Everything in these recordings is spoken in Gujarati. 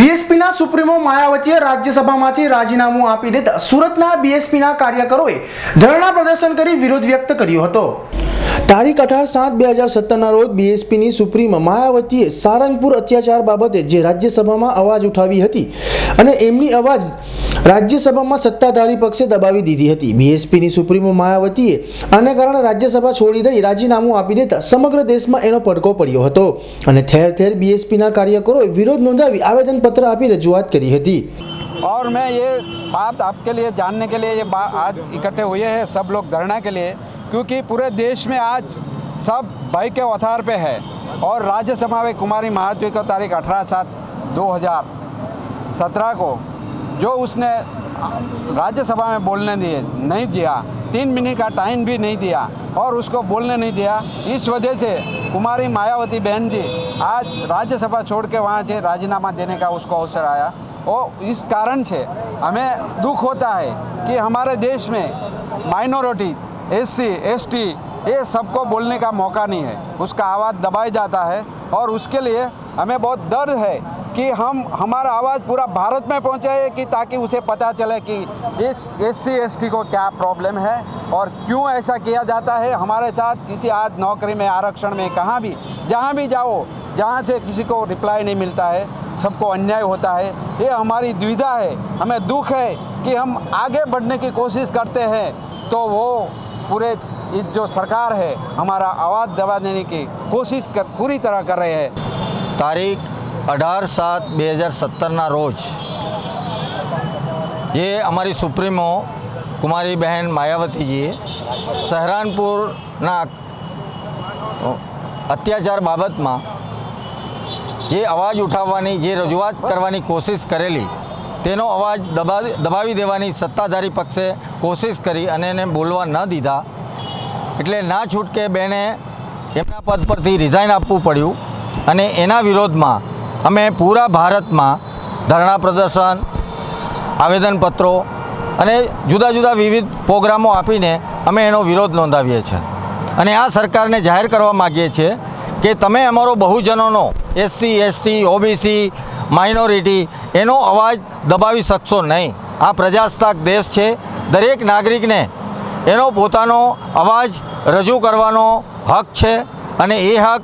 બીએસપીના સુપ્રીમો માયાવતીએ રાજ્યસભામાંથી રાજીનામું આપી દેતા સુરતના બીએસપીના કાર્યકરોએ ધરણા પ્રદર્શન કરી વિરોધ વ્યક્ત કર્યો હતો. તારીખ અઢાર સાત બે હજાર સત્તરના રોજ બીએસપીની સુપ્રીમ માયાવતીએ સારંગપુર અત્યાચાર બાબતે જે રાજ્યસભામાં અવાજ ઉઠાવી હતી અને એમની અવાજ રાજ્યસભામાં સત્તાધારી પક્ષે દબાવી દીધી હતી બીએસપીની સુપ્રીમો માયાવતીએ આને કારણે રાજ્યસભા છોડી દઈ રાજીનામું આપી દેતા સમગ્ર દેશમાં એનો પડઘો પડ્યો હતો અને ઠેર ઠેર બીએસપીના કાર્યકરોએ વિરોધ નોંધાવી આવેદનપત્ર આપી રજૂઆત કરી હતી और मैं ये बात आपके लिए जानने के लिए ये बात आज इकट्ठे हुए हैं सब लोग धरना के लिए क्योंकि पूरे देश में आज सब भय के औथार पे है और राज्यसभा में कुमारी महात्वी को तारीख अठारह सात दो हज़ार सत्रह को, जो उसने राज्यसभा में बोलने दिए, नहीं दिया। तीन मिनट का टाइम भी नहीं दिया और उसको बोलने नहीं दिया। इस वजह से कुमारी मायावती बहन जी आज राज्यसभा छोड़ के वहाँ से राजीनामा देने का उसको अवसर आया। और इस कारण से हमें दुख होता है कि हमारे देश में माइनॉरिटी एससी एसटी ये सबको बोलने का मौका नहीं है। उसका आवाज़ दबाया जाता है और उसके लिए हमें बहुत दर्द है कि हम, हमारा आवाज़ पूरा भारत में पहुँचाए कि ताकि उसे पता चले कि इस एस सी, एस टी को क्या प्रॉब्लम है और क्यों ऐसा किया जाता है। हमारे साथ किसी आज नौकरी में, आरक्षण में, कहाँ भी, जहाँ भी जाओ, जहाँ से किसी को रिप्लाई नहीं मिलता है, सबको अन्याय होता है। ये हमारी दुविधा है, हमें दुख है कि हम आगे बढ़ने की कोशिश करते हैं। तो वो पूरे इस जो सरकार है हमारा आवाज़ दबा देने की कोशिश कर पूरी तरह कर रहे हैं તારીખ અઢાર સાત બે હજાર સત્તરના રોજ જે અમારી સુપ્રીમો કુમારી બહેન માયાવતીજીએ સહરાનપુરના અત્યાચાર બાબતમાં જે અવાજ ઉઠાવવાની જે રજૂઆત કરવાની કોશિશ કરેલી તેનો અવાજ દબા દબાવી દેવાની સત્તાધારી પક્ષે કોશિશ કરી અને એને બોલવા ન દીધા. એટલે ના છૂટકે બેને એમના પદ પરથી રિઝાઇન આપવું પડ્યું અને એના વિરોધમાં અમે પૂરા ભારતમાં ધરણા પ્રદર્શન, આવેદનપત્રો અને જુદા જુદા વિવિધ પ્રોગ્રામો આપીને અમે એનો વિરોધ નોંધાવીએ છીએ અને આ સરકારને જાહેર કરવા માગીએ છીએ કે તમે અમારો બહુજનોનો એસસી, એસટી, ઓબીસી, માઇનોરિટી એનો અવાજ દબાવી શકશો નહીં. આ પ્રજાસત્તાક દેશ છે. દરેક નાગરિકને એનો પોતાનો અવાજ રજૂ કરવાનો હક છે અને એ હક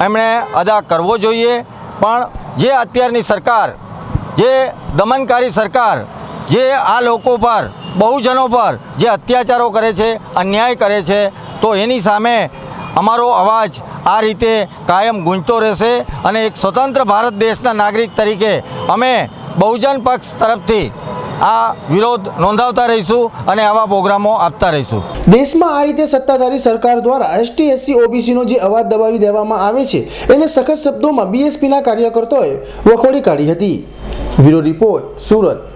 એમણે અદા કરવો જોઈએ. પણ જે અત્યારની સરકાર, જે દમનકારી સરકાર, જે આ લોકો પર, બહુજનો પર જે અત્યાચારો કરે છે, અન્યાય કરે છે, તો એની સામે અમારો અવાજ આ રીતે કાયમ ગુંજતો રહેશે અને એક સ્વતંત્ર ભારત દેશના નાગરિક તરીકે અમે બહુજન પક્ષ તરફથી આ વિરોધ નોંધાવતા રહીશું અને આવા પ્રોગ્રામો આપતા રહીશું. દેશમાં આ રીતે સત્તાધારી સરકાર દ્વારા એસટી, એસસી, ઓબીસીનો જે અવાજ દબાવી દેવામાં આવે છે, એને સખત શબ્દોમાં બીએસપીના કાર્યકર્તાઓએ વખોડી કાઢી હતી. Bureau report, Surat.